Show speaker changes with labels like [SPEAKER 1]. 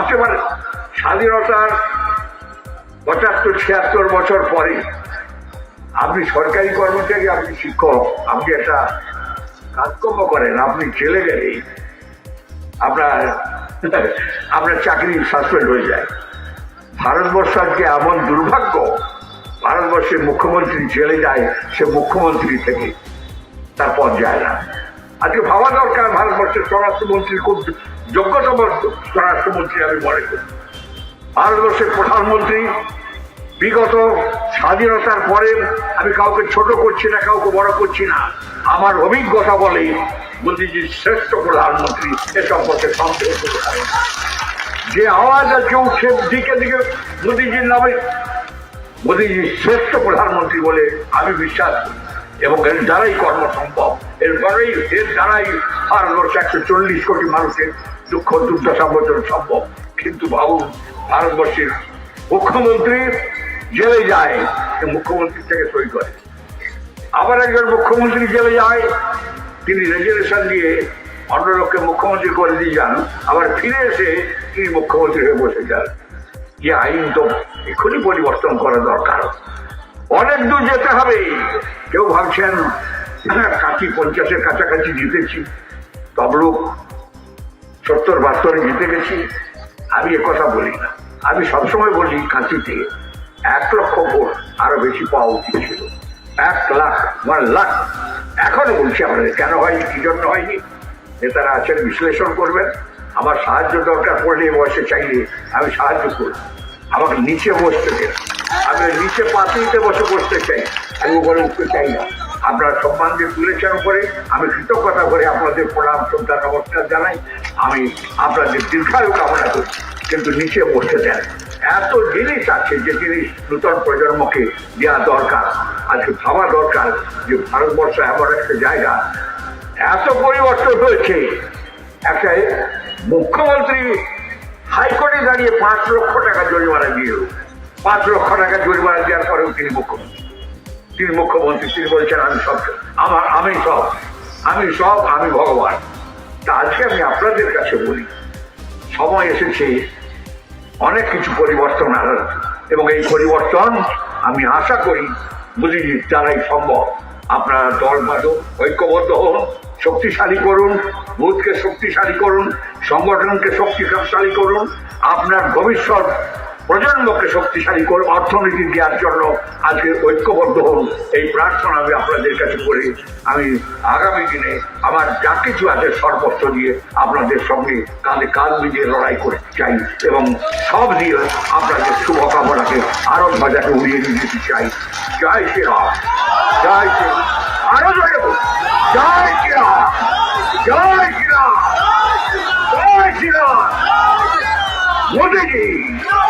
[SPEAKER 1] ভাবতে পারেন স্বাধীনতার পঁচাত্তর, ছিয়াত্তর বছর পরে আপনি সরকারি কর্মচারী, আপনি শিক্ষক, আপনি একটা কাজকর্ম করেন, আপনি জেলে গেলেই আপনার আপনার চাকরি সাসপেন্ড হয়ে যায়। ভারতবর্ষ আজকে এমন দুর্ভাগ্য ভারতবর্ষের মুখ্যমন্ত্রী জেলে যায়, সে মুখ্যমন্ত্রী থেকে তার পদ যায় না। আজকে ভাবা দরকার ভারতবর্ষের স্বরাষ্ট্রমন্ত্রীর খুব যোগ্যতম স্বরাষ্ট্রমন্ত্রী আমি মনে করি। ভারতবর্ষের প্রধানমন্ত্রী বিগত স্বাধীনতার পরে আমি কাউকে ছোট করছি না, কাউকে বড় করছি না। আমার অভিজ্ঞতা বলে মোদীজি শ্রেষ্ঠ প্রধানমন্ত্রী এ সম্পর্কে সন্দেহ যে আওয়াজ আজকে উঠছে দিকে দিকে মোদীজির নামে, মোদীজি শ্রেষ্ঠ প্রধানমন্ত্রী বলে আমি বিশ্বাস করি। এবং এর দ্বারাই কর্ম সম্ভব এর দ্বারাই এর দ্বারাই ভারতবর্ষে একশো চল্লিশ কোটি মানুষের দুঃখ, দুর্দশা মোচন সম্ভব। কিন্তু ভাবুন ভারতবর্ষের মুখ্যমন্ত্রী জেলে যায় মুখ্যমন্ত্রী থেকে সই করে। আবার একজন মুখ্যমন্ত্রী জেলে যায়, তিনি রেজুলেশন দিয়ে অন্য লোককে মুখ্যমন্ত্রী করে দিয়ে যান, আবার ফিরে এসে তিনি মুখ্যমন্ত্রী হয়ে বসে যান। যে আইন তো এখনই পরিবর্তন করা দরকার। অনেক দূর যেতে হবে। কেউ ভাবছেন হ্যাঁ, কাছি পঞ্চাশের কাছাকাছি জিতেছি। তবলুক সত্তর বাস্তরে জিতে গেছি। আমি কথা বলি না। আমি সবসময় বলি কাঁচিতে এক লক্ষ ভোট আরও বেশি পাওয়া উচিত ছিল। এক লাখ ওয়ান লাখ। এখনও বলছি আপনাদের কেন হয়নি কি জন্য হয়নি? নেতারা আছেন বিশ্লেষণ করবেন। আমার সাহায্য দরকার পড়লে বয়সে চাইলে আমি সাহায্য করব। আমাকে নিচে বসতে দেন। আমি ওই নিচে পাতিতে বসে বসতে চাই। আমি উপরে উঠতে চাই না। আপনারা সম্মান দিয়ে তুলেছেন উপরে আমি কৃতজ্ঞতা করে আপনাদের প্রণাম, শ্রদ্ধা, নমস্কার জানাই। আমি আপনাদের দীর্ঘায়ু কামনা করি, কিন্তু নিচে বসতে দেন এত জিনিস আছে যে জিনিস নূতন প্রজন্মকে দেওয়া দরকার, আজকে ভাবা দরকার যে ভারতবর্ষ এমন একটা জায়গা। এত পরিবর্তন হয়েছে। একটা মুখ্যমন্ত্রী হাইকোর্টে দাঁড়িয়ে পাঁচ লক্ষ টাকা জরিমানা দিয়ে পাঁচ লক্ষ টাকা জরিমানা দেওয়ার পরেও তিনি মুখ্যমন্ত্রী। তিনি মুখ্যমন্ত্রী, তিনি বলছেন, আমি সব, আমার, আমি সব আমি সব, আমি ভগবান। তা আজকে আমি আপনাদের কাছে বলি। সময় এসেছে, অনেক কিছু পরিবর্তন আনার এবং এই পরিবর্তন আমি আশা করি মোদীজির দ্বারাই সম্ভব। আপনারা দল বাঁধো ঐক্যবদ্ধ হন, শক্তিশালী করুন, বুথকে শক্তিশালী করুন, সংগঠনকে শক্তিশালী করুন, আপনার ভবিষ্যৎ প্রজন্মকে শক্তিশালী করুন অর্থনীতি দেওয়ার জন্য আজকে ঐক্যবদ্ধ হন। এই প্রার্থনা আমি আপনাদের কাছে করি। আমি আগামী দিনে আমার যা কিছু আছে সর্বস্ব দিয়ে আপনাদের সঙ্গে কাঁধে কাঁধ মিলিয়ে লড়াই করতে চাই এবং সব দিয়ে আপনাদের শুভকামনাকে আরও ধ্বজাকে উড়িয়ে নিয়ে যেতে চাই। জয় শ্রীরাম জয় শ্রী আরও জয়। জয় শ্রীরাম জয় শ্রীরাম জয় শ্রীরাম মোদীজি মোদীজি মোদীজি।